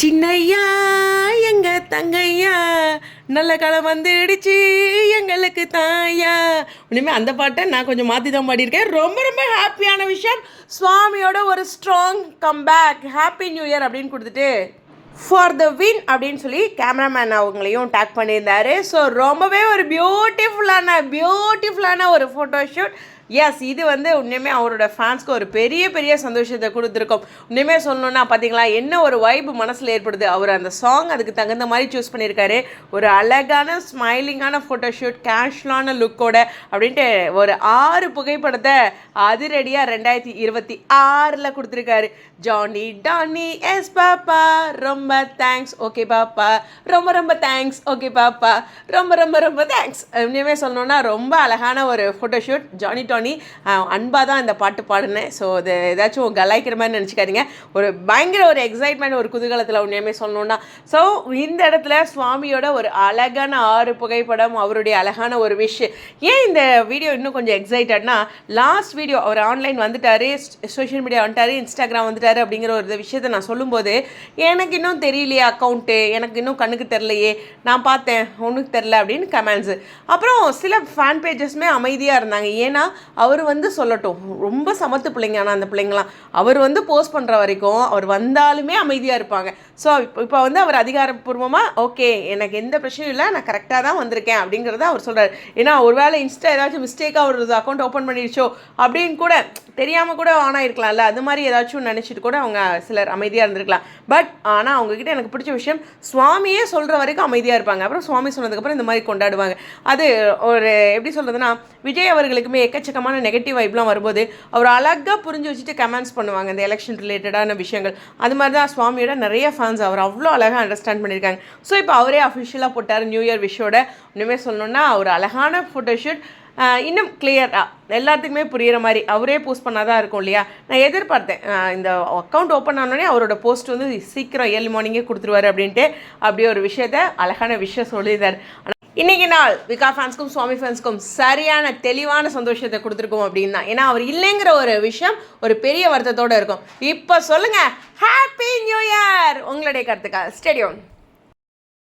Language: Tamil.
சின்னையா எங்க தங்கையா? நல்ல காலம் வந்துடுச்சு எங்களுக்கு தாயா? இனிமே அந்த பாட்டை நான் கொஞ்சம் மாற்றி தான் பாடியிருக்கேன். ரொம்ப ரொம்ப ஹாப்பியான விஷயம். சுவாமியோட ஒரு strong comeback happy new year அப்படின்னு கொடுத்துட்டு ஃபார் த வின் அப்படின்னு சொல்லி கேமராமேன் அவங்களையும் டேக் பண்ணியிருந்தாரு. ஸோ ரொம்பவே ஒரு பியூட்டிஃபுல்லான பியூட்டிஃபுல்லான ஒரு ஃபோட்டோ ஷூட் எஸ் இது வந்து உண்மையுமே அவரோட ஃபேன்ஸ்க்கு ஒரு பெரிய பெரிய சந்தோஷத்தை கொடுத்துருக்கோம். உண்மையுமே சொல்லணும்னா பார்த்தீங்களா என்ன ஒரு வைப் மனசில் ஏற்படுது? அவர் அந்த சாங் அதுக்கு தகுந்த மாதிரி சூஸ் பண்ணியிருக்காரு. ஒரு அழகான ஸ்மைலிங்கான ஃபோட்டோ ஷூட் லுக்கோட அப்படின்ட்டு ஒரு ஆறு புகைப்படத்தை அதிரடியாக ரெண்டாயிரத்தி இருபத்தி ஆறில் கொடுத்துருக்காரு. ஜானி டானி எஸ் பாப்பா ரொம்ப தேங்க்ஸ் ஓகே பாப்பா ரொம்ப ரொம்ப தேங்க்ஸ் ஓகே பாப்பா ரொம்ப ரொம்ப ரொம்ப தேங்க்ஸ் உண்மையுமே சொல்லணும்னா ரொம்ப அழகான ஒரு ஃபோட்டோஷூட் ஜானி டானி அன்பாக தான் இந்த பாட்டு பாடினேன். ஸோ அது ஏதாச்சும் கலாய்க்கிற மாதிரி நினச்சிக்காதீங்க. ஒரு பயங்கர ஒரு எக்ஸைட்மெண்ட் ஒரு குதூகலத்தில் உண்மையுமே சொல்லணும்னா ஸோ இந்த இடத்துல சுவாமியோட ஒரு அழகான ஆறு புகைப்படம் அவருடைய அழகான ஒரு விஷ் ஏன் இந்த வீடியோ இன்னும் கொஞ்சம் எக்ஸைட்டட்னா லாஸ்ட் வீடியோ அவர் ஆன்லைன் வந்துட்டாரு சோஷியல் மீடியா வந்துட்டாரு இன்ஸ்டாகிராம் வந்துட்டாரு அப்படிங்கிற ஒரு விஷயத்தை நான் சொல்லும்போது எனக்கு இன்னும் தெரியலையே அக்கௌண்ட்டு எனக்கு இன்னும் கண்ணுக்கு தெரிலையே நான் பார்த்தேன் ஒன்றுக்கு தெரில அப்படின்னு கமெண்ட்ஸு அப்புறம் சில ஃபேன் பேஜஸ்மே அமைதியாக இருந்தாங்க. ஏன்னா அவர் வந்து சொல்லட்டும் ரொம்ப சமத்து பிள்ளைங்க. ஆனால் அந்த பிள்ளைங்களாம் அவர் வந்து போஸ்ட் பண்ணுற வரைக்கும் அவர் வந்தாலுமே அமைதியாக இருப்பாங்க. ஸோ இப்போ இப்போ வந்து அவர் அதிகாரப்பூர்வமாக ஓகே எனக்கு எந்த பிரச்சனையும் இல்லை நான் கரெக்டாக தான் வந்திருக்கேன் அப்படிங்கிறத அவர் சொல்கிறார் ஏன்னா ஒருவேளை இன்ஸ்டா ஏதாச்சும் மிஸ்டேக்காக ஒரு அக்கௌண்ட் ஓப்பன் பண்ணிடுச்சோ அப்படின்னு கூட தெரியாமல் கூட ஆன் ஆகிருக்கலாம்ல அது மாதிரி ஏதாச்சும் நினச்சிட்டு கூட அவங்க சிலர் அமைதியாக இருந்திருக்கலாம். பட் ஆனால் அவங்கக்கிட்ட எனக்கு பிடிச்ச விஷயம் சுவாமியே சொல்கிற வரைக்கும் அமைதியாக இருப்பாங்க. அப்புறம் சுவாமி சொன்னதுக்கப்புறம் இந்த மாதிரி கொண்டாடுவாங்க. அது ஒரு எப்படி சொல்கிறதுனா விஜய் அவர்களுக்குமே எக்கச்சக்கமான நெகட்டிவ் வைப்லாம் வரும்போது அவர் அழகாக புரிஞ்சு வச்சுட்டு கமெண்ட்ஸ் பண்ணுவாங்க இந்த எலெக்ஷன் ரிலேட்டடான விஷயங்கள். அது மாதிரி தான் சுவாமியோட நிறைய ஃபேன்ஸ் அவர் அவ்வளோ அழகாக அண்டர்ஸ்டாண்ட் பண்ணியிருக்காங்க. ஸோ இப்போ அவரே அஃபிஷியலாக போட்டார் நியூ இயர் விஷயோட இன்னுமே சொல்லணுன்னா ஒரு அழகான ஃபோட்டோஷூட் இன்னும் கிளியராக எல்லாத்துக்குமே புரிகிற மாதிரி அவரே போஸ்ட் பண்ணால் தான் இருக்கும் இல்லையா? நான் எதிர்பார்த்தேன். இந்த அக்கௌண்ட் ஓப்பன் ஆனோடனே அவரோட போஸ்ட் வந்து சீக்கிரம் ஏர்லி மார்னிங்கே கொடுத்துருவாரு அப்படின்ட்டு. அப்படியே ஒரு விஷயத்த அழகான விஷயம் சொல்லியிருந்தார். இன்றைக்கி இன்னைக்கு நாள் விகா ஃபேன்ஸ்க்கும் சுவாமி ஃபேன்ஸ்க்கும் சரியான தெளிவான சந்தோஷத்தை கொடுத்துருக்கோம் அப்படின்னு தான். ஏன்னா அவர் இல்லைங்கிற ஒரு விஷயம் ஒரு பெரிய வருத்தத்தோடு இருக்கும். இப்போ சொல்லுங்கள் ஹாப்பி நியூ இயர் உங்களுடைய கருத்துக்கா ஸ்டேடியம்